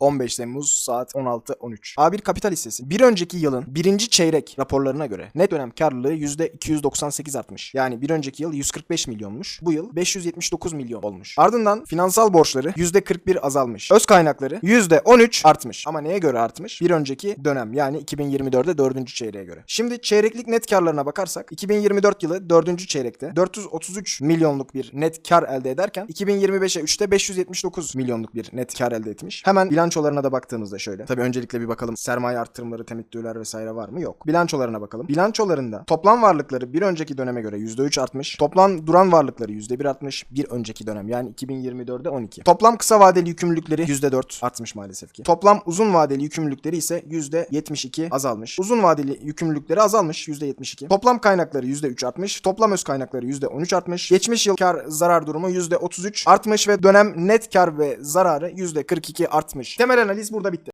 15 Temmuz saat 16.13. A1 kapital hissesi bir önceki yılın birinci çeyrek raporlarına göre net dönem karlılığı %298 artmış. Yani bir önceki yıl 145 milyonmuş. Bu yıl 579 milyon olmuş. Ardından finansal borçları %41 azalmış. Öz kaynakları %13 artmış. Ama neye göre artmış? Bir önceki dönem yani 2024'de 4. çeyreğe göre. Şimdi çeyreklik net karlarına bakarsak 2024 yılı 4. çeyrekte 433 milyonluk bir net kar elde ederken 2025'e 3'te 579 milyonluk bir net kar elde etmiş. Hemen bilançolarına da baktığımızda şöyle. Tabii öncelikle bir bakalım sermaye arttırımları, temettüler vesaire var mı? Yok. Bilançolarına bakalım. Bilançolarında toplam varlıkları bir önceki döneme göre %3 artmış. Toplam duran varlıkları %1 artmış. Bir önceki dönem yani 2024'de 12. Toplam kısa vadeli yükümlülükleri %4 artmış maalesef ki. Toplam uzun vadeli yükümlülükleri ise %72 azalmış. Uzun vadeli yükümlülükleri azalmış %72. Toplam kaynakları %3 artmış. Toplam öz kaynakları %13 artmış. Geçmiş yıl kar zarar durumu %33 artmış ve dönem net kar ve zararı %42 artmış. Temel analiz burada bitti.